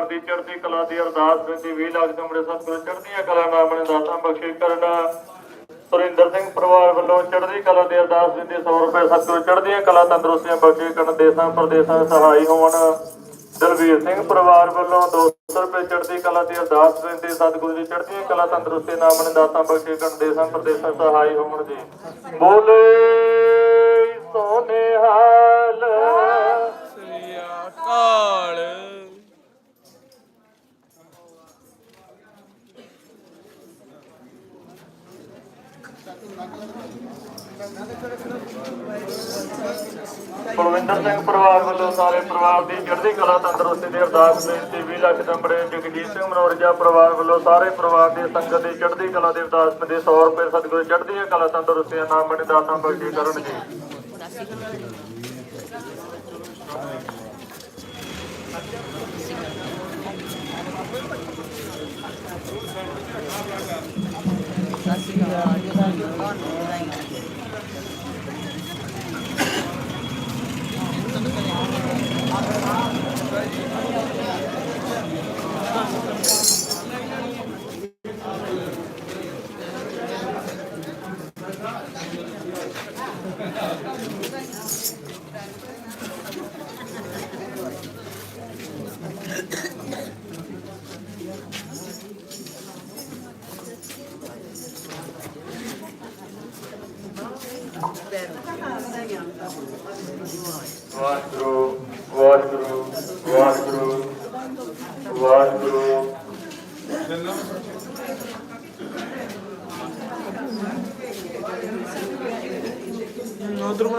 ਪਰਿਵਾਰ ਦੀ ਚੜ੍ਹਦੀ ਕਲਾ ਦੀ ਅਰਦਾਸ ਬੇਨਤੀ 20 ਲੱਖ ਕਮਰੇ ਸਤਿਗੁਰੂ ਚੜ੍ਹਦੀਆਂ ਕਲਾ ਨਾਮ ਨੇ ਦਾਤਾਂ ਬਖਸ਼ਿਸ਼ ਕਰਨਾ ਸੁਰਿੰਦਰ ਸਿੰਘ ਪਰਿਵਾਰ ਵੱਲੋਂ ਚੜ੍ਹਦੀ ਕਲਾ ਦੀ ਅਰਦਾਸ ਬੇਨਤੀ 100 ਰੁਪਏ ਸਤਿਗੁਰੂ ਚੜ੍ਹਦੀਆਂ ਕਲਾ ਤੰਦਰੁਸਤੀਆਂ ਬਖਸ਼ਿਸ਼ ਕਰਨ ਦੇਸਾਂ ਪ੍ਰਦੇਸਾਂ ਸਹਾਈ ਹੋਣ। ਦਲਵੀਰ ਸਿੰਘ ਪਰਿਵਾਰ ਵੱਲੋਂ 200 ਰੁਪਏ ਚੜ੍ਹਦੀ ਕਲਾ ਦੀ ਅਰਦਾਸ ਬੇਨਤੀ ਸਤਿਗੁਰੂ ਦੀ ਚੜ੍ਹਦੀਆਂ ਕਲਾ ਤੰਦਰੁਸਤੀ ਨਾਮ ਨੇ ਦਾਤਾਂ ਬਖਸ਼ਿਸ਼ ਕਰਨ ਦੇਸਾਂ ਪ੍ਰਦੇਸਾਂ ਸਹਾਈ ਹੋਣ ਜੀ। ਬੋਲੇ ਚੜ੍ਹਦੀ ਕਲਾ ਤੰਦਰੁਸਤੀ ਦੀ ਅਰਦਾਸ ਬੇਨਤੀ 20 ਲੱਖ ਨੰਬਰੇ ਜਗਜੀਤ ਸਿੰਘ ਮਨੋਰਜਾ ਪਰਿਵਾਰ ਵੱਲੋਂ ਸਾਰੇ ਪਰਿਵਾਰ ਦੀ ਸੰਗਤ ਦੀ ਚੜ੍ਹਦੀ ਕਲਾ ਦੇ ਅਰਦਾਸ ਬੇਨਤੀ 100 ਰੁਪਏ ਸਤਿਗੁਰੂ ਚੜ੍ਹਦੀਆਂ ਕਲਾ ਤੰਦਰੁਸਤੀਆਂ ਨਾਮ ਬਣੇ ਦਾਤਾਂ ਬਖਸ਼ੀ ਕਰਨ ਜੀ Thank quatro, quatro, quatro, quatro. No otro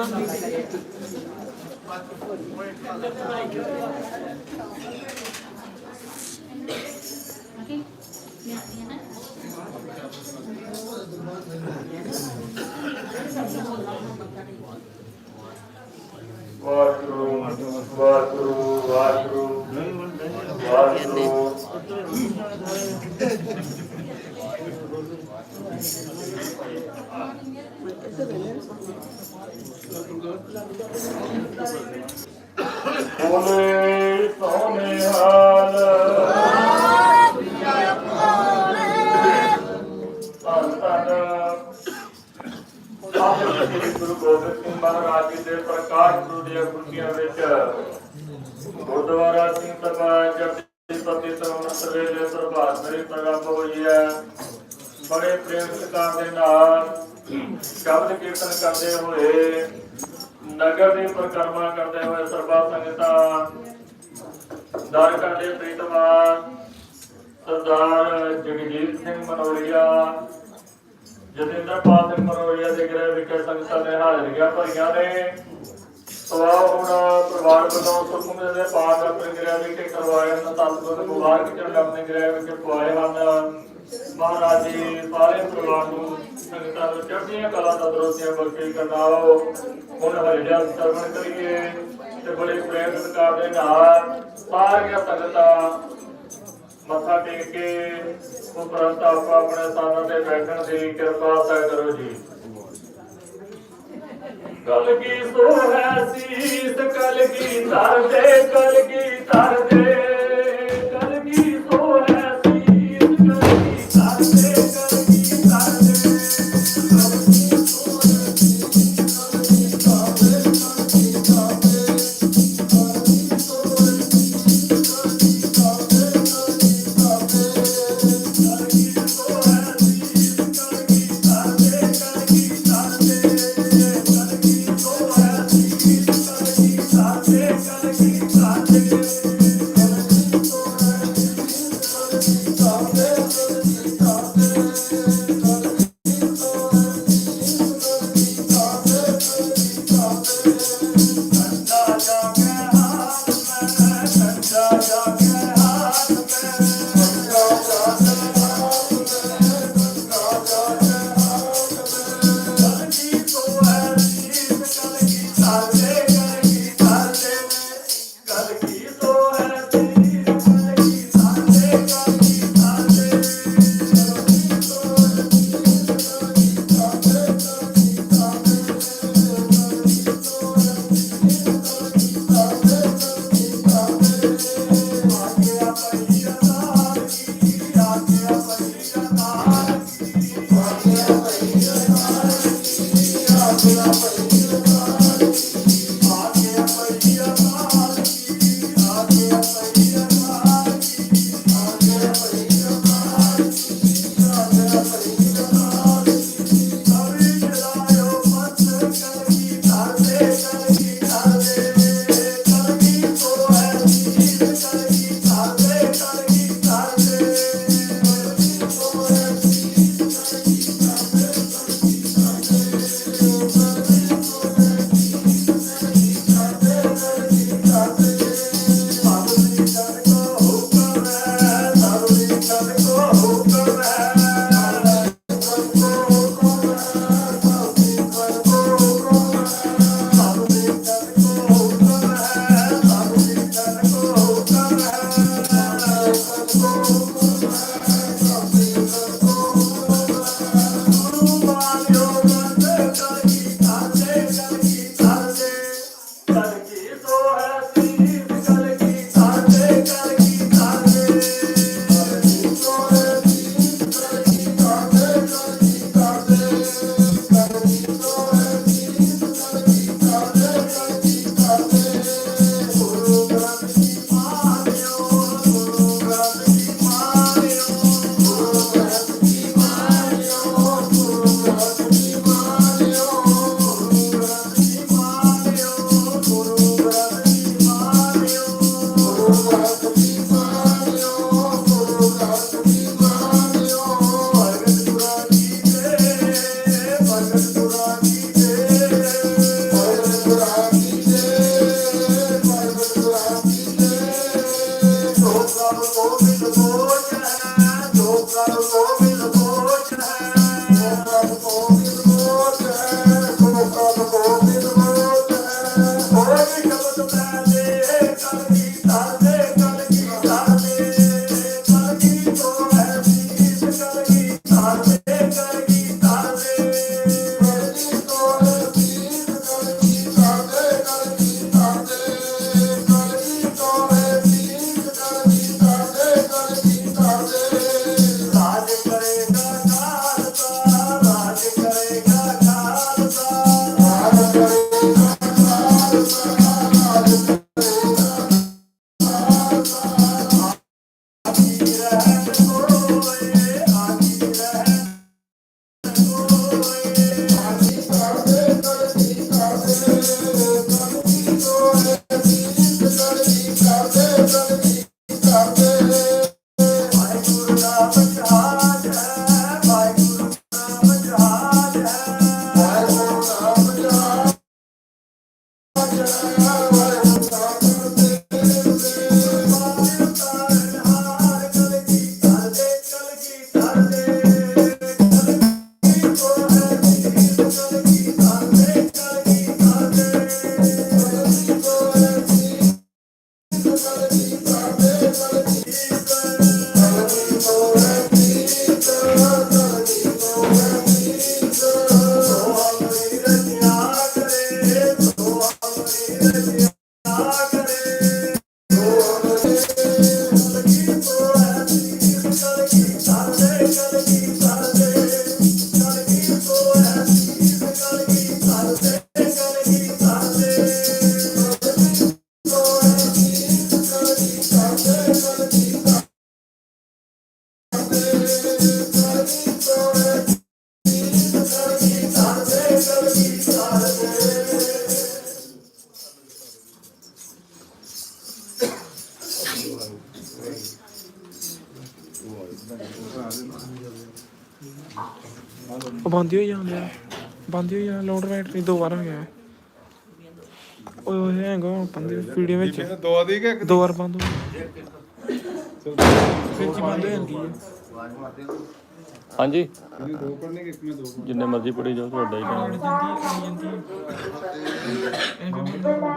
ਬੋਲੇ ਸੋਨੇ ਹਾਲ ਗੁਰੂ ਗੋਬਿੰਦ ਸਿੰਘ ਮਹਾਰਾਜ ਜੀ ਦੇ ਪ੍ਰਕਾਸ਼ ਗੁਰੂ ਦੀਆਂ ਖੁਸ਼ੀਆਂ ਵਿੱਚ ਗੁਰਦੁਆਰਾ ਸਿੰਘ ਸਭਾ ਜਪਜੀ ਪਤੀ ਤੋਂ ਸਵੇਰੇ ਪ੍ਰਭਾਤ ਮੇਰੀ ਪ੍ਰਗਟ ਹੋਈ ਹੈ ਬੜੇ ਪ੍ਰੇਮ ਸਤਿਕਾਰ ਦੇ ਨਾਲ ਸ਼ਬਦ ਕੀਰਤਨ ਕਰਦੇ ਹੋਏ, ਨਗਰ ਦੀ ਪਰਿਕਰਮਾ ਕਰਦੇ ਹੋਏ ਸਰਬਾ ਸੰਗਤਾਂ ਦਰ ਕਰਦੇ ਪ੍ਰੀਤਮਾਨ ਸਰਦਾਰ ਜਗਜੀਤ ਸਿੰਘ ਮਨੋਰੀਆ ਜਤਿੰਦਰਪਾਲ ਸਿੰਘ ਮਨੋਰੀਆ ਦੇ ਗ੍ਰਹਿ ਵਿਖੇ ਸੰਗਤਾਂ ਨੇ ਹਾਜ਼ਰੀਆਂ ਭਰੀਆਂ ਨੇ। ਸਵਾ ਹੁਣ ਪਰਿਵਾਰ ਵੱਲੋਂ ਸੁਖਮਨ ਦੇ ਪਾਠ ਆਪਣੇ ਗ੍ਰਹਿ ਵਿਖੇ ਕਰਵਾਏ ਹਨ ਸਤਿਗੁਰ ਮੁਬਾਰਕ ਚਰਨ ਆਪਣੇ ਗ੍ਰਹਿ ਵਿਖੇ ਪਵਾਏ ਹਨ। ਮਹਾਰਾਜ ਜੀ, ਸਾਰੇ ਪਰਿਵਾਰ ਨੂੰ ਸੰਗਤਾਂ ਨੂੰ ਚੜ੍ਹਦੀਆਂ ਕਲਾ ਦਾ ਦਰੋਸਿਆਂ ਬਖਸ਼ੀ ਕਰਨਾਓ। ਹੁਣ ਹਰਿਆ ਸਰਵਣ ਕਰੀਏ ਤੇ ਬੜੇ ਪ੍ਰੇਮ ਸਤਿਕਾਰ ਦੇ ਨਾਲ ਸਾਰੀਆਂ ਸੰਗਤਾਂ ਮੱਥਾ ਟੇਕ ਕੇ ਉਪਰੰਤ ਆਪਾਂ ਆਪਣੇ ਸਥਾਨਾਂ ਤੇ ਬੈਠਣ ਦੀ ਕਿਰਪਾ ਤਾ ਕਰੋ ਜੀ। ਕਲ ਕੀ ਸੋ ਹੈ ਸੀਸ ਕਲ ਕੀ ਧਰ ਦੇ ਕਲ ਬੰਦ ਹੀ ਹੋਈ ਜਾਂਦੇ ਆ। ਬੰਦ ਹੀ ਹੋਈ ਜਾਂ ਲੋਡ ਰਾਈਟ ਨਹੀਂ ਦੋ ਵਾਰ ਹੋ ਗਿਆ ਓਏ ਓਏ ਹੈਂਗ ਹੋ ਪੰਦੇ ਵੀਡੀਓ ਵਿੱਚ ਦੋ ਦੀ ਕਿ ਇੱਕ ਦੋ? ਵਾਰ ਬੰਦ ਹੋ ਗਿਆ ਫਿਰ ਕੀ ਬੰਦ ਹੋ ਜਾਂਦੀ ਹੈ ਹਾਂਜੀ। ਇਹਨੇ ਦੋ ਪੜਨੇ ਕਿ ਇੱਕ ਮੈਂ ਦੋ ਪੜ੍ਹਨੇ? ਜਿੰਨੇ ਮਰਜ਼ੀ ਪੜੀ ਜਾਓ ਤੁਹਾਡਾ ਹੀ ਕੰਮ। ਜਾਂਦੀ ਆਈ ਜਾਂਦੀ ਚਲਾ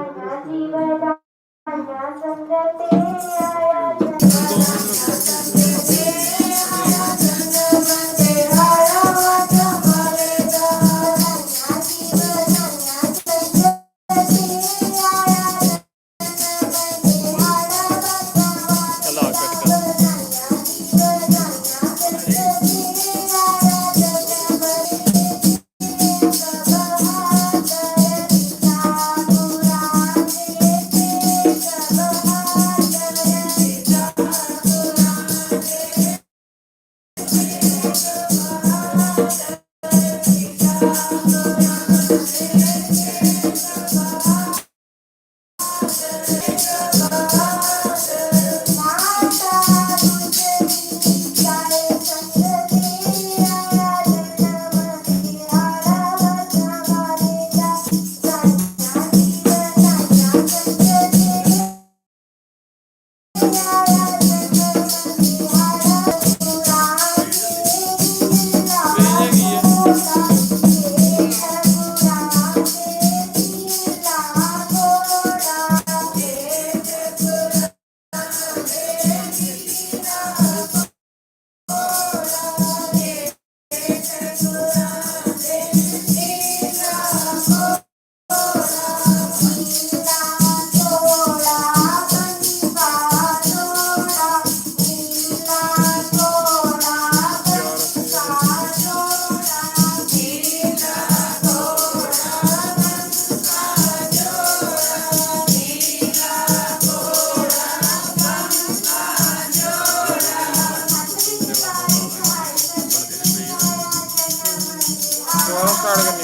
കർണാടക